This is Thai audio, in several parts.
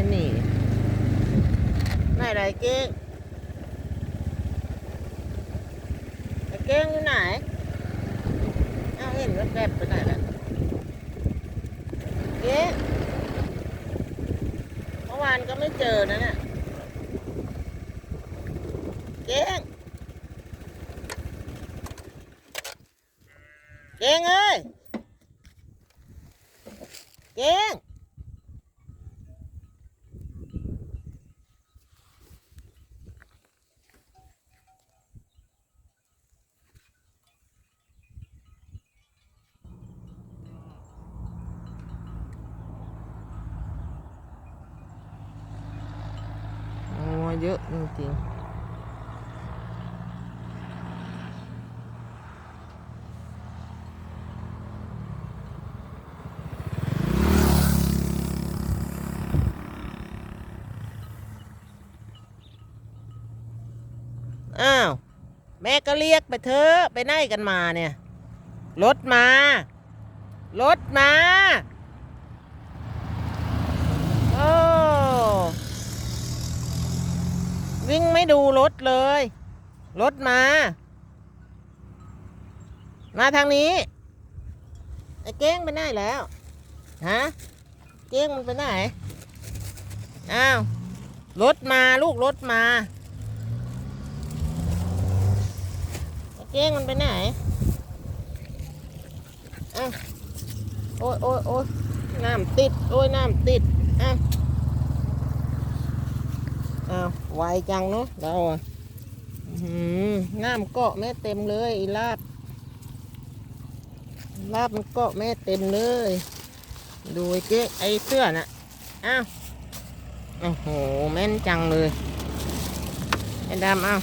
ไม่มีไหนไรเก้งไอ้เก้งอยู่ไหนอ้าวเห็นแวบไปไหนแล้วเก้งเมื่อวานก็ไม่เจอนะเนี่ยเก้งเก้งเอ้ยเก้ง โอ้ เยอะจริงๆอ้าว แม่ก็เรียกไปเถอะไปไหนกันมาเนี่ย รถมา รถมา โอ้ วิ่งไม่ดูรถเลย รถมา มาทางนี้ไอ้เก้งไปไหนแล้วฮะเก้งมันไปไหนอ้าวรถมาลูกรถมาไอ้เก้งมันไปไหนอ้าวโอ้ยโอ้ยโอ้ยน้ำติดโอ้ยน้ำติดอ้าว อ้าวไวจังเนาะเราอะอื้อหือน้ำเกาะแม่เต็มเลยลาบลาบมันเกาะแม่เต็มเลย ดูไอ้เจ๊ไอ้เสื้อน่ะ อ้าวโอ้โหแม่นจังเลยไอ้ดำอ้าว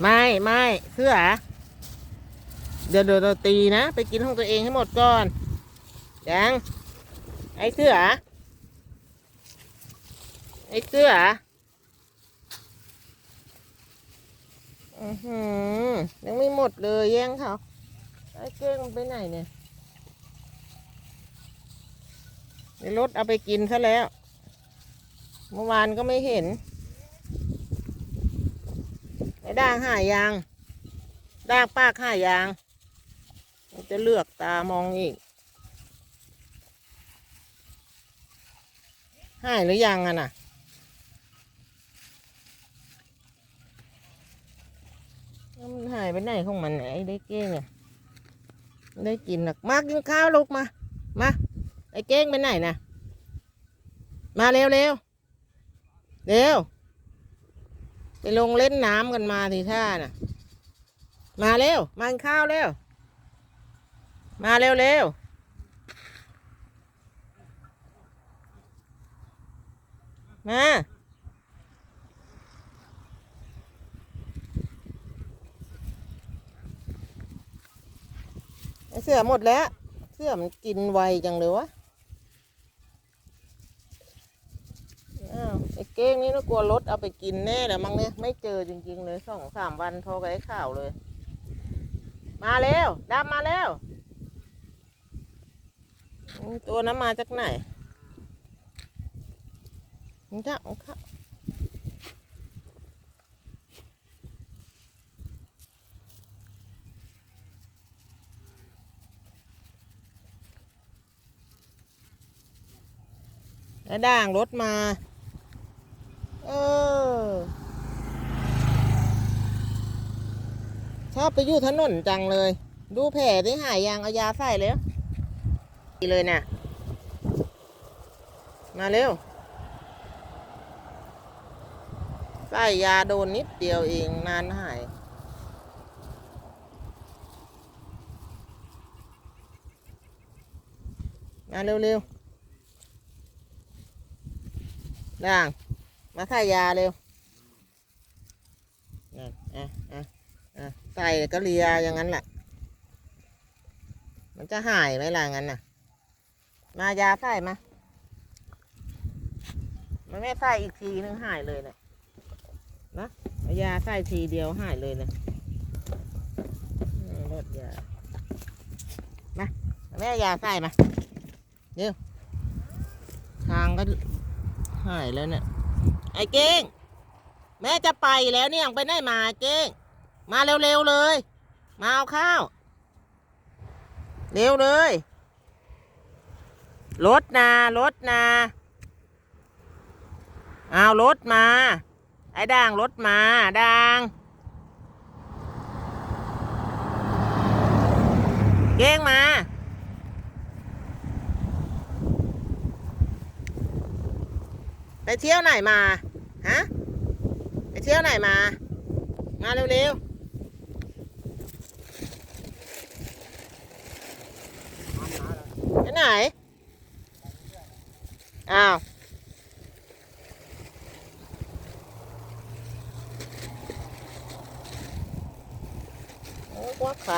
ไม่ไม่เสื้อเดี๋ยวเดี๋ยวเราตีนะ ไปกินของตัวเองให้หมดก่อนยังไอ้เสื้อไอ้เสื้อ อือหือยังไม่หมดเลยแย่งเขาไอ้เก้งมันไปไหนเนี่ยในรถเอาไปกินซะแล้ว เมื่อวานก็ไม่เห็นไอ้ด่างหายางด่างปากหายางมันจะเลือกตามองอีกหายหรือยังอะน่ะ แล้ว มันหายไปไหนของมันไอ้ได้เก้งอะไม่ได้กินหรอกมากินข้าวลูกมา มาไอ้เก้งไปไหนนะมาเร็วเร็วเร็วไปลงเล่นน้ำกันมาทีท่าน่ะ มาเร็วมากินข้าวเร็วมาเร็วเร็วมาไอ้เสือหมดแล้ว เสือมันกินไวจังเลยวะอ้าวไอ้เก้งนี่นะกลัวรถเอาไปกินแน่แต่มั้งเนี่ยไม่เจอจริง ๆ เลยสองสามวันโทรกับไอ้ข่าวเลย มาเร็วดำมาเร็วตัวนั้นมาจากไหนมันจะเอาข้า แล้วด่างรถมา เออ ชอบไปอยู่ถนนจังเลย ดูแผลที่หายยางเอายาใส่เลยดีเลยเนี่ยมาเร็ว ใส่ยาโดนนิดเดียวเองนานหายมาเร็วๆ ด่าง มาใส่ยาเร็วนั่นอะอะอะใส่ก็เลียอย่างนั้นแหละมันจะหายไหมล่ะงั้นน่ะ มายาใส่มามันไม่ใส่อีกทีนึงหายเลยเนี่ยนะเอายาใส่ทีเดียวหายเลยเนี่ยอืมรดยามาแม่เอายาใส่มาเดี๋ยวทางก็ หายแล้วเนี่ย ไอ้เก้ง แม่จะไปแล้วเนี่ยไปไหนมาเก้ง มาเร็วๆเลย มาเอาข้าว เร็วเลยรถนารถนาเอารถมา ไอ้ด่างรถมาด่าง เก้งมา ไป เที่ยวไหนมา ฮะ ไปเที่ยวไหนมา มาเร็วๆ ไปไหน อ้าว โอ้ว่าใคร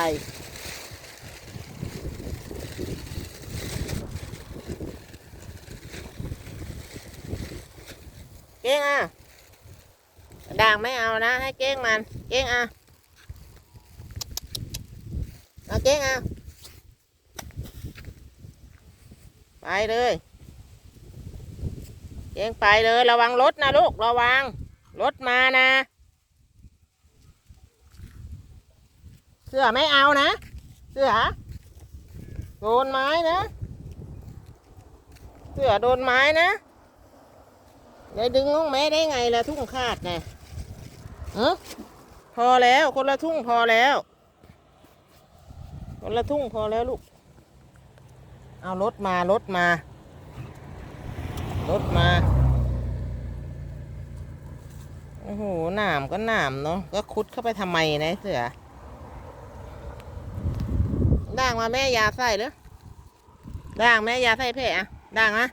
เก้งอะด่างไม่เอานะ ให้เก้งมัน เก้งอะเอาเก้งอะไปเลย เก้งไปเลย ระวังรถนะลูก ระวัง รถมานะเสือไม่เอานะ เสือโดนไม้นะ เสือโดนไม้นะ ได้ดึงน้องแม่ได้ไงล่ะทุ่งคาดนะเออพอแล้วคนละทุ่งพอแล้ว คนละทุ่งพอแล้วลูก เอารถมารถมารถมาโอ้โหหนามก็หนามเนาะก็คุดเข้าไปทำไมนะเสือด่างมาแม่ยาใส่เลยด่างแม่ยาใส่เพะอะด่างนะ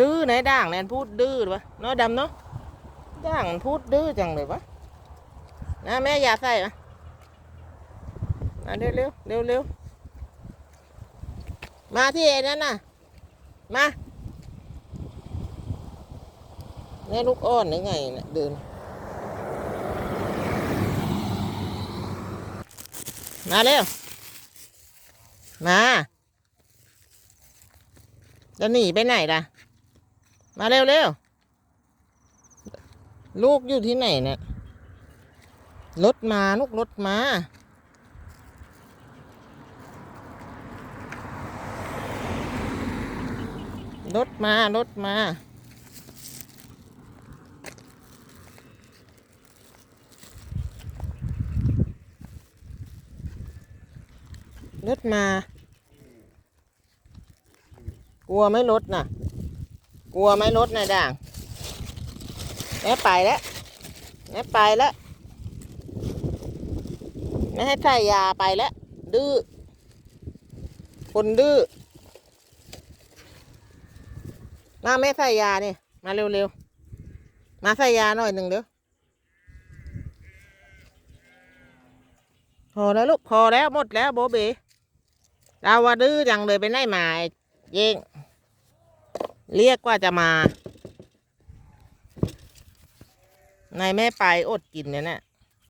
ดื้อไหนด่างเนี่ยพูดดื้อหรือวะเนาะดำเนาะด่างพูดดื้อจังเลยวะนะแม่อยาใส่อะมาเร็วเร็วเร็วเร็วมาที่เอนั่นน่ะ มาเนี่ยลูกอ้อนหรือไงเนี่ยเดินมาเร็ว มาจะหนีไปไหนล่ะ มาเร็วเร็วลูกอยู่ที่ไหนเนี่ยรถมาลูกรถมารถมารถมารถมา กลัวไม่รถน่ะ กลัวไหมรถนะด่างแม่ไปแล้วแม่ไปแล้วแม่ให้ใส่ยาไปแล้ว ดื้อ คนดื้อมาแม่ใส่ยาเนี่ยมาเร็วๆ มาใส่ยาหน่อยหนึ่งเดี๋ยวพอแล้วลูก พอแล้วหมดแล้วโบเบเราว่าดื้อจังเลยไปไหนมาไอ้เย่ง เรียกว่าจะมานายแม่ไปอดกินเนี่ยนะ